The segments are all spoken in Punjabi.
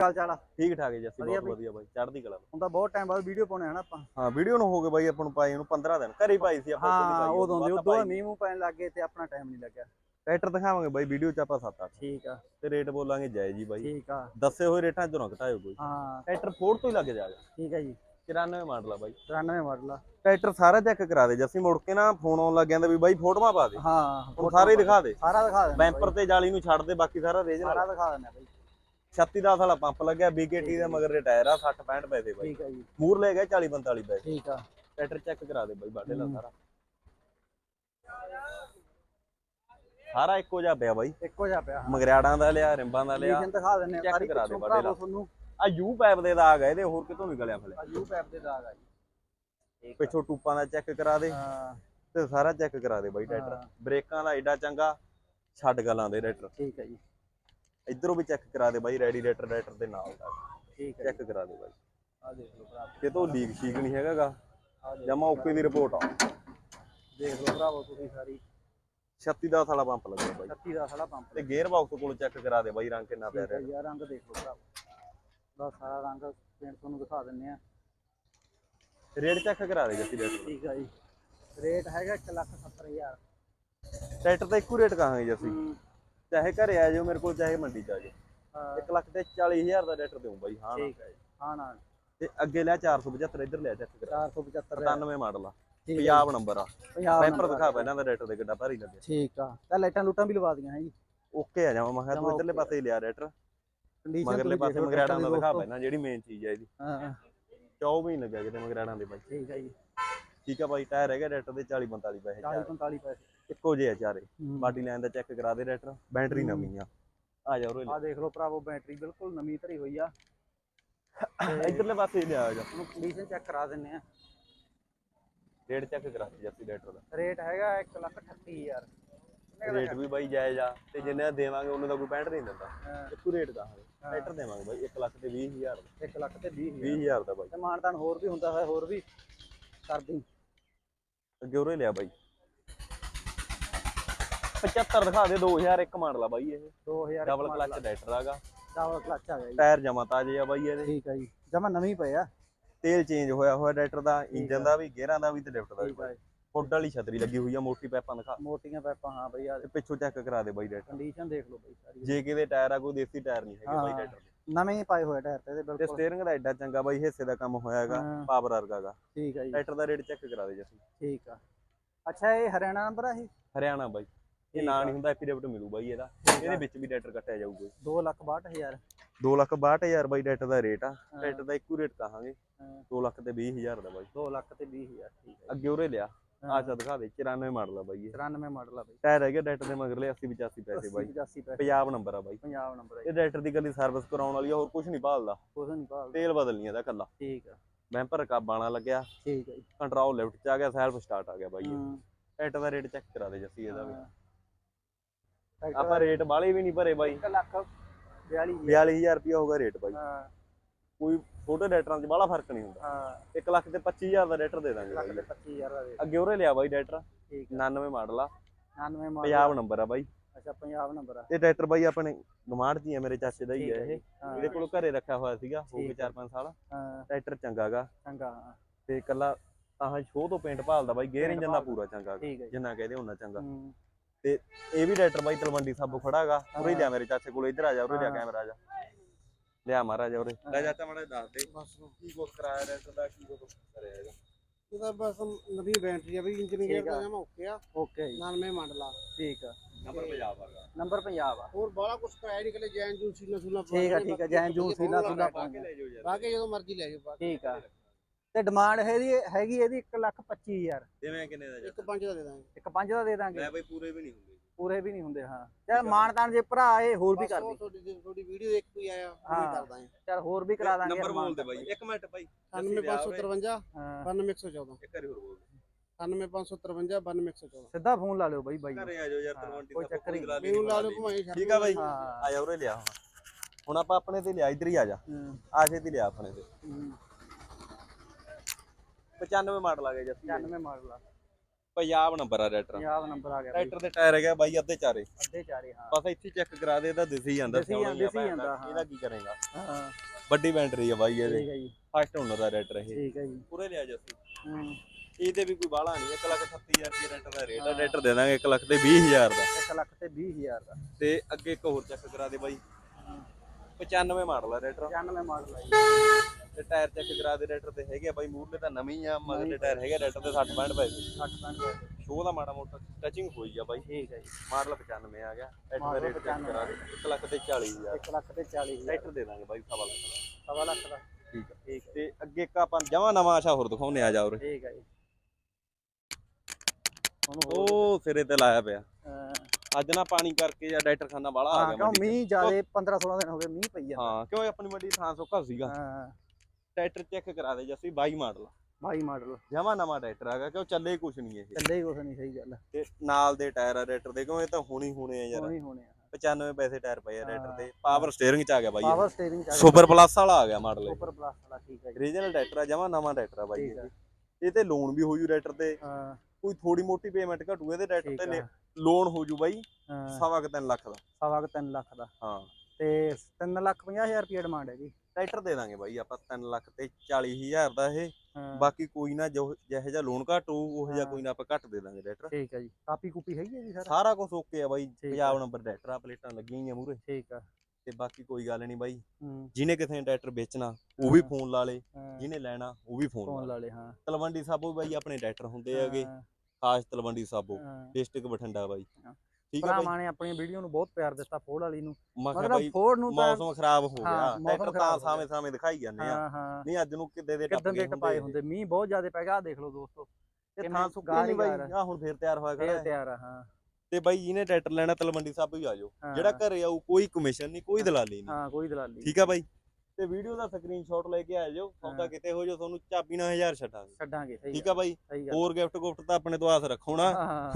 ਚੱਲ ਚੱਲ। ਠੀਕ ਠਾਕ ਹੈ ਜੱਸੀ ਵਧੀਆ ਬਹੁਤ। ਵਧੀਆ ਬਾਈ ਚੜ੍ਹਦੀ ਕਲਾ ਹੁਣ ਤਾਂ ਬਹੁਤ ਟਾਈਮ ਬਾਅਦ ਵੀਡੀਓ ਪਾਉਣੇ ਹਨਾ ਆਪਾਂ। ਹਾਂ ਵੀਡੀਓ ਨੂੰ ਹੋ ਗਏ ਬਾਈ ਆਪਾਂ ਨੂੰ ਪਾਈ ਨੂੰ 15 ਦਿਨ ਘਰੇ ਪਾਈ ਸੀ ਆਪਾਂ ਹਾਂ ਉਦੋਂ ਦੇ ਉਦੋਂ। ਮੀਂਹ ਮੂੰਹ ਪੈਣ ਲੱਗ ਗਏ ਤੇ ਆਪਣਾ ਟਾਈਮ ਨਹੀਂ ਲੱਗਿਆ। ਟਰੈਕਟਰ ਦਿਖਾਵਾਂਗੇ ਬਾਈ ਵੀਡੀਓ ਚ ਆਪਾਂ 7-8 ਠੀਕ ਆ। ਤੇ ਰੇਟ ਬੋਲਾਂਗੇ ਜਾਇਜ਼ ਜੀ ਬਾਈ। ਠੀਕ ਆ। ਦੱਸੇ ਹੋਏ ਰੇਟਾਂ ਚੋਂ ਨਾ ਘਟਾਇਓ ਕੋਈ। ਹਾਂ। ਟਰੈਕਟਰ ਫੋੜ ਤੋਂ ਹੀ ਲੱਗ ਜਾਏਗਾ। ਠੀਕ ਹੈ ਜੀ। 94 ਮਾਡਲ ਆ ਬਾਈ। 93 ਮਾਡਲ ਆ। ਟਰੈਕਟਰ ਸਾਰਾ ਚੈੱਕ ਕਰਾ ਦੇ ਜੱਸੀ ਮੁੜ ਕੇ ਨਾ ਫੋਨ ਆਉਣ ਲੱਗ ਜਾਂਦਾ ਵੀ ਬਾਈ ਫੋਟੋਆਂ ਪਾ ਦੇ। ਹਾਂ ਹੁਣ ਸਾਰੇ ਦਿਖਾ ਦੇ। ਸਾਰਾ ਦਿਖਾ ਦੇਣਾ ਬੈਂਪਰ ਤੇ ਜਾਲੀ ਨੂੰ ਛੱਡ ਦੇ ਬਾਕੀ ਸਾਰਾ ਰੇਜ ਸਾਰਾ ਦਿਖਾ ਦੇਣਾ ਬਈ। 36 10 ਵਾਲਾ ਪੰਪ ਲੱਗਿਆ BKT ਦਾ ਮਗਰ ਦੇ ਟਾਇਰ ਆ 60 65 ਪੈਸੇ ਬਾਈ। ਠੀਕ ਆ ਜੀ। ਮੂਰ ਲੈ ਗਿਆ 40 45 ਪੈਸੇ ਠੀਕ ਆ। ਟਰੈਕਟਰ ਚੈੱਕ ਕਰਾ ਦੇ ਬਾਈ ਬਾਡੇ ਹੂੰ। ਸਾਰਾ। ਸਾਰਾ ਇੱਕੋ ਜਿਹਾ ਪਿਆ ਬਾਈ। ਇੱਕੋ ਜਿਹਾ ਪਿਆ ਮਗਰਿਆੜਾਂ ਦਾ ਲਿਆ ਰਿੰਬਾਂ ਦਾ ਲਿਆ। ਲੀਜਨ ਦਿਖਾ ਦਿੰਨੇ ਚੈੱਕ ਸਾਰੀ ਕਰਾ ਦੇ ਬਾਡੇ ਤੁਹਾਨੂੰ। ਆ ਯੂ ਪੈਪ ਦੇ ਦਾਗ ਆ ਇਹਦੇ ਹੋਰ ਕਿਤੋਂ ਵੀ ਗਲਿਆ ਫਲਿਆ। ਆ ਯੂ ਪੈਪ ਦੇ ਦਾਗ ਆ ਜੀ। ਆ। ਪਿੱਛੋਂ ਟੂਪਾਂ ਦਾ ਚੈੱਕ ਕਰਾ ਦੇ ਹਾਂ। ਤੇ ਸਾਰਾ ਚੈੱਕ ਕਰਾ ਦੇ ਬਾਈ ਟਰੈਕਟਰ। ਬ੍ਰੇਕਾਂ ਦਾ ਐਡਾ ਚੰਗਾ ਛੱਡ ਗਲਾਂ ਦੇ ਟਰੈਕਟਰ। ਠੀਕ ਹੈ ਜੀ। ਇਧਰੋਂ ਵੀ ਚੈੱਕ ਕਰਾ ਦੇ ਬਾਈ ਰੈਡੀਏਟਰ ਟਰੈਕਟਰ ਦੇ ਨਾਲ ਦਾ। ਠੀਕ ਹੈ ਚੈੱਕ ਕਰਾ ਦੇ ਬਾਈ। ਆ ਦੇਖ ਲਓ ਭਰਾ। ਕਿਤੋਂ ਲੀਕ ਸ਼ੀਕ ਨਹੀਂ ਹੈਗਾਗਾ। ਜਮਾ ਓਕੇ ਦੀ ਰਿਪੋਰਟ ਆ। ਦੇਖ ਲਓ ਭਰਾਵੋ ਤੁਸੀਂ ਸਾਰੀ। 36 ਦਾ ਸਾਲਾ ਪੰਪ ਲੱਗਿਆ ਬਾਈ। 36 ਦਾ ਸਾਲਾ ਪੰਪ ਤੇ ਗੇਅਰ ਬਾਕਸ ਕੋਲ ਚੈੱਕ ਕਰਾ ਦੇ ਬਾਈ ਰੰਗ ਕਿੰਨਾ ਪਿਆ ਰਿਹਾ। ਯਾਰ ਰੰਗ ਦੇਖ ਲਓ ਭਰਾਵੋ। ਦਾ ਸਾਰਾ ਰੰਗ ਪੇਂਟ ਤੁਹਾਨੂੰ ਦਿਖਾ ਦਿੰਨੇ ਆ ਰੇਟ ਚੈੱਕ ਕਰਾ ਦੇ ਜੱਸੀ ਟਰੈਕਟਰ ਠੀਕ ਆ ਜੀ। ਰੇਟ ਹੈਗਾ 170000 ਟਰੈਕਟਰ ਦਾ ਇੱਕੋ ਰੇਟ ਕਹਾਂਗੇ ਜੱਸੀ ਚਾਹੇ ਘਰੇ ਆ ਜਾਓ ਮੇਰੇ ਕੋਲ ਚਾਹੇ ਮੰਡੀ ਚ ਆ ਜਾਓ ਹਾਂ। 1 ਲੱਖ ਤੇ 40000 ਦਾ ਟਰੈਕਟਰ ਦੇਉਂ ਬਾਈ ਹਾਂ ਨਾ। ਠੀਕ। ਹੈ ਨਾ। ਤੇ ਅੱਗੇ ਲਿਆ 475 ਇੱਧਰ ਲਿਆ ਚੈੱਕ ਕਰਾ। 475 97 ਮਾਡਲ ਆ। ਪੰਜਾਬ ਨੰਬਰ ਆ। ਪੈਪਰ ਦਿਖਾ ਪਹਿਲਾਂ ਦਾ ਟਰੈਕਟਰ ਦੇ ਕਿੱਡਾ ਭਾਰੀ ਲੱਗਿਆ। ਠੀਕ ਆ। ਤਾਂ ਲਾਈਟਾਂ ਲੂਟਾਂ ਵੀ ਲਵਾ ਦੀਆਂ ਹੈ ਜੀ। ਓਕੇ ਆ ਜਾਵਾਂ ਮੈਂ ਕਿਹਾ ਤੂੰ ਇੱਧਰਲੇ ਪਾਸੇ ਹੀ ਲਿਆ ਕੰਡੀਸ਼ਨ ਮਗਰਲੇ ਪਾਸੇ ਮਗਰਾੜਾਂ ਦਾ ਦਿਖਾ ਪਹਿਲਾਂ ਜਿਹੜੀ ਮੇਨ ਚੀਜ਼ ਆ ਇਹਦੀ। ਹਾਂ। ਚੌ ਵੀ ਨੀ ਲੱਗਿਆ ਕਿਤੇ ਮਗਰਾੜਾਂ ਦੇ ਬਾਈ। ਠੀਕ ਹੈ ਜੀ। ਠੀਕ ਆ ਬਾਈ ਟਾਇਰ ਹੈਗਾ ਟਰੈਕਟਰ ਦੇ 40 45 ਪੈਸੇ। 40 ਚਾਰ। 45 ਪੈਸੇ। ਇੱਕੋ ਜਿਹੇ ਆ ਚਾਰੇ। ਹੂੰ। ਬਾਡੀ ਲਾਈਨ ਦਾ ਚੈੱਕ ਕਰਾ ਦੇ ਟਰੈਕਟਰ ਬੈਟਰੀ ਹੂੰ। ਨਵੀਂ ਆ। ਆ ਜਾ ਉਰੇ ਆ ਦੇਖ ਲਓ ਭਰਾਵੋ ਬੈਟਰੀ ਬਿਲਕੁਲ ਨਵੀਂ ਧਰੀ ਹੋਈ ਆ। ਲੈ। ਇੱਧਰਲੇ ਪਾਸੇ ਹੀ ਲਿਆ ਜਾ। ਉਹਨੂੰ ਕੰਡੀਸ਼ਨ ਚੈੱਕ ਕਰਾ ਦਿੰਨੇ ਆ। ਰੇਟ ਚੈੱਕ ਕਰਾ ਦੇ ਜੱਸੀ ਟਰੈਕਟਰ ਦਾ। ਰੇਟ ਹੈਗਾ 138000 ਰੇਟ ਵੀ ਬਾਈ ਜਾਇਜ਼ ਆ। ਤੇ ਜਿੰਨੇ ਦੇਵਾਂਗੇ ਉਹਨਾਂ ਦਾ ਕੋਈ ਪੈਂਟ ਨਹੀਂ ਦਿੰਦਾ। ਹਾਂ। ਇੱਕੋ ਰੇਟ ਦਾ ਟਰੈਕਟਰ ਦੇਵਾਂਗੇ ਬਾਈ 1 ਲੱਖ ਤੇ 20000 ਦਾ। 1 ਲੱਖ ਤੇ 20000 20000 ਦਾ ਬਾਈ। ਤੇ ਮਾਨਤਾਨ ਹੋਰ ਵੀ ਹੁੰਦਾ ਹੈ ਹੋਰ ਵੀ। ਕਰਦੀ ਅੱਗੇ ਉਰੇ ਲਿਆ ਬਾਈ। 75 ਦਿਖਾ ਦੇ 2001 ਮਾਡਲ ਆ ਬਾਈ ਇਹ। 2000 ਡਬਲ ਕਲਚ ਟਰੈਕਟਰ ਆਗਾ। ਡਬਲ ਕਲਚ ਆ ਗਿਆ ਜੀ। ਟਾਇਰ ਜਮਾ ਤਾਜੇ ਆ ਬਾਈ ਇਹਦੇ। ਠੀਕ ਆ ਜੀ। ਜਮਾ ਨਵੀਂ ਪਏ ਆ। ਤੇਲ ਚੇਂਜ ਹੋਇਆ ਹੋਇਆ ਟਰੈਕਟਰ ਦਾ ਇੰਜਨ ਦਾ ਵੀ ਗੇਅਰਾਂ ਦਾ ਵੀ ਤੇ ਲਿਫਟ ਦਾ ਵੀ। ਫੁੱਡ ਵਾਲੀ ਛਤਰੀ ਲੱਗੀ ਹੋਈ ਆ ਮੋਟੀ ਪੈਪਾਂ ਦਿਖਾ। ਮੋਟੀਆਂ ਪੈਪਾਂ ਹਾਂ ਬਈ ਆ ਪਿੱਛੋਂ ਚੈੱਕ ਕਰਾ ਦੇ ਬਾਈ ਟਰੈਕਟਰ ਕੰਡੀਸ਼ਨ ਦੇਖ ਲਓ ਬਈ ਸਾਰੀ। ਜੇ ਕਿਤੇ ਟਾਇਰ ਆ ਕੋਈ ਦੇਸੀ ਟਾਇਰ ਨਹੀਂ ਹੈਗੇ ਬਾਈ ਦੇ। ਨਵੇਂ ਹੀ ਪਾਏ ਹੋਏ ਟਾਇਰ ਤੇ ਇਹਦੇ ਤੇ ਬਿਲਕੁਲ। ਸਟੀਅਰਿੰਗ ਦਾ ਐਡਾ ਚੰਗਾ ਬਾਈ ਹਿੱਸੇ ਦਾ ਕੰਮ ਹੋਇਆ ਹੈਗਾ। ਪਾਵਰ ਵਰਗਾਗਾ ਠੀਕ ਆ ਜੀ। ਟਰੈਕਟਰ ਦਾ ਰੇਟ ਚੈੱਕ ਕਰਾ ਦੇ ਜੱਸੀ ਠੀਕ ਆ। ਅੱਛਾ ਇਹ ਹਰਿਆਣਾ ਨੰਬਰ ਆ ਇਹ? ਹਰਿਆਣਾ ਬਾਈ। ਇਹ ਨਾਂ ਆ। ਨਹੀਂ ਹੁੰਦਾ ਐਫੀਡੇਵਿਟ ਮਿਲੂ ਬਾਈ ਇਹਦਾ। ਇਹਦੇ ਆ। ਵਿੱਚ ਵੀ ਟਰੈਕਟਰ ਕੱਟਿਆ ਜਾਊਗਾ 2 ਲੱਖ 62000 2 ਲੱਖ 62000 ਬਾਈ ਟਰੈਕਟਰ ਦਾ ਰੇਟ ਆ। ਟਰੈਕਟਰ ਦਾ ਇੱਕੋ ਰੇਟ ਕਹਾਂਗੇ। ਹਾਂ। 2 ਲੱਖ ਤੇ 20000 ਦਾ ਬਾਈ। 2 ਲੱਖ ਤੇ 20000 ਠੀਕ ਹੈ ਅੱਗੇ ਉਰੇ ਲਿਆ। ਆਹ ਚਾ ਦਿਖਾ ਦੇ 94 ਮਾਡਲ ਆ ਬਾਈ ਇਹ। 93 ਮਾਡਲ ਆ ਬਈ। ਟਾਇਰ ਹੈਗੇ ਟਰੈਕਟਰ ਦੇ ਮਗਰਲੇ 80 85 ਪੈਸੇ ਬਾਈ। 85 ਪੈਸੇ। ਪੰਜਾਬ ਨੰਬਰ ਆ ਬਾਈ। ਪੰਜਾਬ ਨੰਬਰ ਹੈ ਇਹ ਟਰੈਕਟਰ ਦੀ ਗੱਲੀ ਸਰਵਿਸ ਕਰਾਉਣ ਵਾਲੀ ਆ ਹੋਰ ਕੁਝ ਨਹੀਂ ਭਾਲਦਾ। ਕੁਝ ਨਹੀਂ ਭਾਲ ਤੇਲ ਬਦਲਣੀ ਇਹਦਾ ਕੱਲਾ ਠੀਕ ਆ। ਬੈਂਪਰ ਕਾਬਾਣਾ ਲੱਗਿਆ। ਠੀਕ ਹੈ ਜੀ। ਕੰਟਰੋਲ ਲਿਫਟ ਚ ਆ ਗਿਆ ਸੈਲਫ ਸਟਾਰਟ ਆ ਗਿਆ ਬਾਈ ਇਹ। ਟਰੈਕਟਰ ਦਾ ਰੇਟ ਚੈੱਕ ਕਰਾ ਦੇ ਜੱਸੀ ਇਹਦਾ ਵੀ। ਆਪਾਂ ਰੇਟ ਬਾਲੇ ਵੀ ਨਹੀਂ ਭਰੇ ਬਾਈ। 1 ਲੱਖ 42 42000 ਰੁਪਿਆ ਹੋਗਾ ਰੇਟ ਬਾਈ। ਹਾਂ। ਕੋਈ ਛੋਟੇ ਰੇਟਰਾਂ 'ਚ ਬਾਲਾ ਫ਼ਰਕ ਨਹੀਂ ਹੁੰਦਾ। ਹਾਂ। 1 ਲੱਖ ਤੇ 25000 ਦਾ ਰੇਟਰ ਦੇ ਦਾਂਗੇ ਲੱਖ ਬਾਈ। ਤੇ 25000 ਦਾ ਅੱਗੇ ਉਰੇ ਲਿਆ ਬਾਈ ਠੀਕ 99 ਮਾਡਲ ਆ। 99 ਮਾਡਲ ਪੰਜਾਬ ਨੰਬਰ ਆ ਬਾਈ। ਅੱਛਾ ਪੰਜਾਬ ਨੰਬਰ ਆ। ਇਹ ਟਰੈਕਟਰ ਬਾਈ ਆਪਣੇ ਗਮਾਂਡ ਹੀ ਆ ਮੇਰੇ ਚਾਚੇ ਦਾ ਹੀ ਹੈ ਇਹ। ਜੀ। ਇਹਦੇ ਕੋਲ ਘਰੇ ਰੱਖਿਆ ਹੋਇਆ ਸੀਗਾ ਹੋ ਗਏ ਠੀਕ ਹੈ। 4-5 ਸਾਲ। ਹਾਂ। ਟਰੈਕਟਰ ਚੰਗਾਗਾ ਚੰਗਾ ਤੇ ਇਕੱਲਾ ਆਹ ਸ਼ੋਅ ਤੋਂ ਪੇਂਟ ਭਾਲਦਾ ਬਾਈ ਗੇਅਰ ਪੇਂਟ ਇੰਜਨ ਦਾ। ਪੂਰਾ ਚੰਗਾ ਜੀ। ਜਿੰਨਾ ਕਹਦੇ ਉਹਨਾਂ ਚੰਗਾ। ਹੂੰ ਇਹ ਵੀ ਟਰੈਕਟਰ ਬਾਈ ਤਲਵੰਡੀ ਸਾਬੋ ਖੜਾਗਾ ਉਰੇ ਹੀ। ਲਿਆ ਮੇਰੇ ਚਾਚੇ ਕੋਲ ਇੱਧਰ ਆ ਜਾ ਉਰੇ ਲਿਆ। ਕੈਮਰਾ ਆ ਜਾ। ਲਿਆ ਮਹਾਰਾਜ ਉਰੇ। ਲੈ ਚਾਚਾ ਮਾੜਾ ਜਿਹਾ ਦੱਸ ਦੇ ਬਸ। ਕੀ ਕੁਛ ਕਰਾਇਆ ਟਰੈਕਟਰ ਦਾ ਕੀ ਕੁਛ ਕਰਿਆ ਹੈਗਾ। ਇਹਦਾ ਬਸ ਨਵੀਂ ਬੈਟਰੀ ਆ ਵੀ ਇੰਜਨ ਗੇਅਰ ਆ। ਦਾ ਜਮਾ ਓਕੇ ਆ। ਓਕੇ ਜੀ। 99 ਮਾਡਲ। ਆ ਠੀਕ ਆ। ਨੰਬਰ ਪੰਜਾਬ ਵਰਗਾ ਨੰਬਰ ਪੰਜਾਬ ਆ। ਹੋਰ ਬਾਹਲਾ ਕੁਝ ਕਰਾਇਆ ਨਹੀਂ ਕਲੇ ਜੈਨ ਜੂਨ ਸੀਨਾ ਠੀਕ ਆ ਠੀਕ ਆ ਜੈਨ ਜੂਨ ਸੀਨਾ ਪਾ ਕੇ ਲੈ ਜਾਓ ਯਾਰ। ਬਾਕੀ ਜਦੋਂ ਮਰਜ਼ੀ ਲੈ ਜਾਓ ਬਾਕੀ। ਠੀਕ ਆ। ਤੇ ਡਿਮਾਂਡ ਹੈਗੀ ਹੈਗੀ ਇਹਦੀ 1 ਲੱਖ 25000 ਕਿਵੇਂ ਕਿੰਨੇ ਦਾ ਇੱਕ ਪੰਜ ਦਾ ਦੇ ਦਾਂਗੇ। ਇੱਕ ਪੰਜ ਦਾ ਦੇ ਦਾਂਗੇ। ਮੈਂ ਬਈ ਪੂਰੇ ਵੀ ਨਹੀਂ ਹੁੰਦੇ। ਪੂਰੇ ਵੀ ਨਹੀਂ ਹੁੰਦੇ ਹਾਂ। ਚਲ ਮਾਨਤਾਨ ਜੇ ਭਰਾ ਇਹ ਹੋਰ ਵੀ ਕਰ ਦੇ। ਤੁਹਾਡੀ ਤੁਹਾਡੀ ਵੀਡੀਓ ਦੇਖ ਕੋਈ ਆਇਆ ਉਹ ਹਾਂ। ਕਰਦਾ ਹੈ ਚਲ ਹੋਰ ਵੀ ਕਰਾ ਦਾਂਗੇ ਨੰਬਰ ਬੋਲ ਦੇ ਬਾਈ। ਇੱਕ ਮਿੰਟ ਬਾਈ। 99553 ਹਾਂ। 92114 ਇੱਕ ਵਾਰੀ ਹੋਰ ਬੋਲ ਦੇ। 99553 92114 ਸਿੱਧਾ ਫੋਨ ਲਾ ਲਿਓ ਬਾਈ ਬਾਈ ਨੂੰ। ਘਰੇ ਆ ਜਾਓ ਯਾਰ ਹਾਂ, ਤਲਵੰਡੀ ਕੋਈ ਚੱਕਰ ਹੀ ਗੁਲਾਬੀ ਮੈਨੂੰ ਲਾ ਲਓ। ਘੁਮਾਈ ਛੱਡ ਠੀਕ ਆ ਬਾਈ? ਆ ਜਾ ਉਰੇ ਲਿਆ ਹੁਣ। ਹੁਣ ਆਪਾਂ ਆਪਣੇ ਤੇ ਲਿਆ ਇੱਧਰ ਹੀ ਆ ਜਾ। ਆਸ਼ੇ ਤੇ ਲਿਆ ਆਪਣੇ ਤੇ। 95 ਮਾਡਲ ਆ ਗਿਆ ਜੱਸੀ 95 ਮਾਡਲ ਆ। ਪੰਜਾਬ ਨੰਬਰ ਆ ਟਰੈਕਟਰ ਪੰਜਾਬ ਨੰਬਰ ਆ ਗਿਆ ਟਰੈਕਟਰ ਦੇ ਟਾਇਰ ਹੈਗਾ ਬਾਈ ਅੱਧੇ ਚਾਰੇ। ਅੱਧੇ ਚਾਰੇ ਹਾਂ। ਬਸ ਇੱਥੇ ਚੈੱਕ ਕਰਾ ਦੇ ਇਹਦਾ ਦਿਸੀ ਜਾਂਦਾ ਹੀ ਆ ਦਿਸੀ ਭੈਣ ਜਾਂਦਾ, ਹਾਂ। ਇਹਦਾ ਕੀ ਕਰੇਗਾ? ਹਾਂ। ਵੱਡੀ ਬੈਟਰੀ ਆ ਬਾਈ ਠੀਕ ਇਹਦੇ ਹੈ ਜੀ। ਫਸਟ ਓਨਰ ਦਾ ਟਰੈਕਟਰ ਇਹ। ਠੀਕ ਹੈ ਜੀ। ਪੂਰੇ ਲਿਆ ਜੱਸੀ। ਹੂੰ। ਇਹ ਤੇ ਵੀ ਕੋਈ ਬਾਹਲਾ ਨਹੀਂ 1 ਲੱਖ 37000 ਰੁਪਏ ਰੈਂਟ ਦਾ ਰੇਟ ਆ। ਹਾਂ। ਟਰੈਕਟਰ ਦੇ ਦਾਂਗੇ 1 ਲੱਖ ਤੇ 20000 ਦਾ। 1 ਲੱਖ ਤੇ 20000 ਦਾ। ਤੇ ਅੱਗੇ ਇੱਕ ਹੋਰ ਚੈੱਕ ਕਰਾ ਦੇ ਬਾਈ। 95 ਮਾਡਲ ਆ ਟਰੈਕਟਰ 95 ਮਾਡਲ ਆ ਜੀ। ਤੇ ਟਾਇਰ ਚੈੱਕ ਕਰਾ ਦੇ ਟਰੈਕਟਰ ਤੇ ਹੈਗੇ ਆ ਬਾਈ ਮੂਰਲੇ ਤਾਂ ਨਵੇਂ ਹੀ ਆ ਮਗਰਲੇ ਟਾਇਰ ਹੈਗੇ ਟਰੈਕਟਰ ਤੇ 60 65 ਪੈਸੇ। 60 65 ਸ਼ੋਅ ਦਾ ਮਾੜਾ ਮੋਟਾ ਟੱਚਿੰਗ ਹੋਈ ਆ ਬਾਈ। ਠੀਕ ਹੈ ਜੀ। ਮਾਡਲ 95 ਆ ਗਿਆ ਦਾ ਮਾਡਲ ਰੇਟ ਚੈੱਕ 95 ਕਰਾ ਦੇ। 1 ਲੱਖ ਤੇ 40000 1 ਲੱਖ ਤੇ 40000 ਟਰੈਕਟਰ ਦੇ ਦਾਂਗੇ ਬਾਈ ਸਵਾ ਲੱਖ ਦਾ। ਸਵਾ ਲੱਖ ਦਾ। ਠੀਕ ਆ। ਠੀਕ ਤੇ ਅੱਗੇ ਇੱਕ ਆਪਾਂ ਜਮਾ ਨਵਾਂ ਆਸ਼ਾ ਹੋਰ ਦਿਖਾਉਨੇ ਆ ਜਾ ਉਰੇ। ਠੀਕ ਹੈ ਜੀ। ਉਹ ਸਿਰੇ ਤੇ ਲਾਇਆ ਪਿਆ। ਅੱਜ ਨਾ ਪਾਣੀ ਕਰਕੇ ਜਾਂ ਡਾਇਟਰ ਖਾਨਾ ਵਾਲਾ ਆ ਹਾਂ ਗਿਆ। ਮੀਂਹ ਜਿਆਦੇ 15 16 ਦਿਨ ਹੋ ਗਏ ਮੀਂਹ ਪਈ ਜਾਂਦਾ। ਹਾਂ ਕਿਉਂ ਆਪਣੀ ਮੰਡੀ ਥਾਂ ਸੁੱਕਾ ਸੀਗਾ। ਹਾਂ। ਟਰੈਕਟਰ ਚੈੱਕ ਕਰਾ ਦੇ ਜੱਸੀ 22 ਮਾਡਲ ਬਾਈ ਮਾਡਲ। ਜਮਾ ਨਵਾਂ ਟਰੈਕਟਰ ਹੈਗਾ ਕਿਉਂ ਚੱਲੇ ਕੁਛ ਨਹੀਂ ਇਹ। ਚੱਲੇ ਹੀ ਕੁਛ ਨਹੀਂ ਸਹੀ ਗੱਲ ਤੇ ਨਾਲ ਦੇ ਟਾਇਰ ਆ ਟਰੈਕਟਰ ਦੇ ਕਿਉਂ ਇਹ ਤਾਂ ਹੁਣੀ ਹੁਣੇ ਆ ਯਾਰ। ਹੋਣੀ ਹੋਣੇ 95 ਪੈਸੇ ਟਾਇਰ ਪਏ ਆ ਟਰੈਕਟਰ। ਤੇ ਪਾਵਰ ਸਟੀਅਰਿੰਗ ਚ ਆ ਗਿਆ ਬਾਈ ਪਾਵਰ ਸਟੀਅਰਿੰਗ ਚੱਲ ਸੁਪਰ ਪਲੱਸ ਵਾਲਾ ਆ ਗਿਆ ਮਾਡਲ ਸੁਪਰ ਪਲੱਸ ਵਾਲਾ ਠੀਕ ਹੈ ਜੀ। ਰੀਜਨਲ ਟਰੈਕਟਰ ਆ ਜਮਾ ਨਵਾਂ ਟਰੈਕਟਰ ਆ ਬਾਈ ਠੀਕ ਇਹ। ਹੈ ਇਹ ਤੇ ਲੋਨ ਵੀ ਹੋ ਜੂ ਟਰੈਕਟਰ ਤੇ। ਹਾਂ। ਕੋਈ ਥੋੜੀ ਮੋਟੀ ਪੇਮੈਂਟ ਘਟੂ ਇਹਦੇ ਟਰੈਕਟਰ ਠੀਕ ਤੇ ਆ। ਲੋਨ ਹੋ ਜੂ ਬਾਈ ਹਾਂ। ਸਵਾ ਕੁ ਤਿੰਨ ਲੱਖ ਦਾ। ਸਵਾ ਕੁ ਤਿੰਨ ਲੱਖ ਦਾ। ਹਾਂ। ਤੇ 3 ਲੱਖ 50000 ਰੁਪਏ ਡਿਮਾਂਡ ਹੈ ਜੀ। ਟਰੈਕਟਰ ਦੇ ਦਾਂਗੇ ਬਾਈ ਆਪਾਂ 3 ਲੱਖ ਤੇ 40000 ਦਾ ਇਹ। ਬਾਕੀ ਕੋਈ ਨਾ ਜੋ ਜਿਹੋ ਜਿਹਾ ਲੋਨ ਘੱਟ ਉਹ ਜਿਹਾ। ਕੋਈ ਨਾ ਆਪਾਂ ਘੱਟ ਦੇ ਦਾਂਗੇ ਟਰੈਕਟਰ। ਠੀਕ ਹੈ ਜੀ। ਕਾਪੀ ਕੂਪੀ ਹੈਗੀ ਹੈ ਜੀ ਸਰ? ਸਾਰਾ ਕੁਝ ਓਕੇ ਆ ਬਾਈ। ਪੰਜਾਬ ਨੰਬਰ ਟਰੈਕਟਰ ਆ ਪਲੇਟਾਂ ਲੱਗੀਆਂ ਹੋਈਆਂ ਮੂਰੇ ਠੀਕ ਆ। ਤੇ ਬਾਕੀ ਕੋਈ ਗੱਲ ਨਹੀਂ ਬਾਈ ਜਿਹਨੇ ਕਿਸੇ ਨੇ ਟਰੈਕਟਰ ਵੇਚਣਾ ਉਹ ਵੀ। ਫੋਨ ਲਾ ਲੇ। ਜਿਹਨੇ ਲੈਣਾ ਉਹ ਵੀ ਫੋਨ ਲਾ ਲੇ ਹਾਂ। ਤਲਵੰਡੀ ਸਾਬੋ ਬਾਈ ਆਪਣੇ ਟਰੈਕਟਰ ਹੁੰਦੇ ਹੈਗੇ। ਖਾਸ ਤਲਵੰਡੀ ਸਾਬੋ। ਡਿਸਟ੍ਰਿਕਟ ਬਠਿੰਡਾ ਬਾਈ। ਠੀਕ ਬਾਈ। ਭਰਾਵਾਂ ਨੇ ਆਪਣੀ ਵੀਡੀਓ ਨੂੰ ਬਹੁਤ ਪਿਆਰ ਦਿੱਤਾ ਫੋੜ ਵਾਲੀ ਨੂੰ। ਮਤਲਬ ਫੋੜ ਨੂੰ ਤਾਂ ਮੌਸਮ ਖਰਾਬ ਹੋ ਹਾਂ, ਗਿਆ ਟਰੈਕਟਰ ਤਾਂ ਹੋ ਸਾਵੇਂ ਸਾਵੇਂ ਦਿਖਾਈ ਜਾਂਦੇ ਆ। ਹਾਂ ਹਾਂ। ਨਹੀਂ ਅੱਜ ਨੂੰ ਕਿੱਦੇ ਦੇ ਟੱਪ ਹੁੰਦੇ ਮੀਂਹ ਬਹੁਤ ਜ਼ਿਆਦਾ ਪੈ ਗਿਆ ਦੇਖ ਲਓ ਦੋਸਤੋ। ਕਿਵੇਂ ਥਾਂ ਸੁੱਕੇ ਨਹੀਂ ਹੀ ਬਾਈ ਆ। ਹੁਣ ਫੇਰ ਤਿਆਰ ਹੋਇਆ ਖੜਾ ਫੇਰ ਹੈ। ਤਿਆਰ ਆ ਹਾਂ। ਤੇ ਬਾਈ ਜਿਹਨੇ ਟਰੈਕਟਰ ਲੈਣਾ ਤਲਵੰਡੀ ਸਾਬੋ ਹੀ ਆ ਜਾਓ। ਹਾਂ, ਜਿਹੜਾ ਘਰੇ ਆਊ ਕੋਈ ਕਮਿਸ਼ਨ ਨਹੀਂ ਕੋਈ ਦਲਾਲੀ ਨਹੀਂ। ਹਾਂ ਕੋਈ ਦਲਾਲੀ ਠੀਕ ਆ ਬਾਈ। ਤੇ ਵੀਡੀਓ ਦਾ ਸਕਰੀਨਸ਼ਾਟ ਲੈ ਕੇ ਆ ਜਾਓ ਸੌਦਾ। ਕਿਤੇ ਹੋ ਜਾਓ ਤੁਹਾਨੂੰ ਚਾਬੀ ਨਾਲ 1000 ਛੱਡਾਂਗੇ। ਛੱਡਾਂਗੇ ਸਹੀ ਠੀਕ ਆ ਬਾਈ? ਹੋਰ ਗਿਫਟ ਗੁਫਟ ਤਾਂ ਆਪਣੇ ਤੋਂ ਆਸ ਰੱਖੋ ਨਾ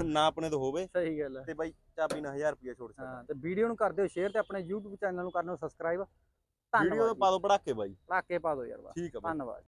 ਨਾ ਆਪਣੇ ਤੋਂ ਹੋਵੇ। ਸਹੀ ਗੱਲ ਹੈ ਤੇ ਬਾਈ ਚਾਬੀ ਨਾਲ 1000 ਰੁਪਏ ਛੋੜ ਹਾਂ ਤੇ ਵੀਡੀਓ ਨੂੰ ਕਰ ਦਿਓ ਸ਼ੇਅਰ ਤੇ ਆਪਣੇ YouTube ਚੈਨਲ ਨੂੰ ਕਰ ਦਿਓ ਸਬਸਕ੍ਰਾਈਬ ਵੀਡੀਓ ਧੰਨਵਾਦ ਪਾ ਦੋ ਪੜਾਕੇ ਬਾਈ। ਲਾ ਕੇ ਪਾ ਦਿਓ ਯਾਰ ਧੰਨਵਾਦ।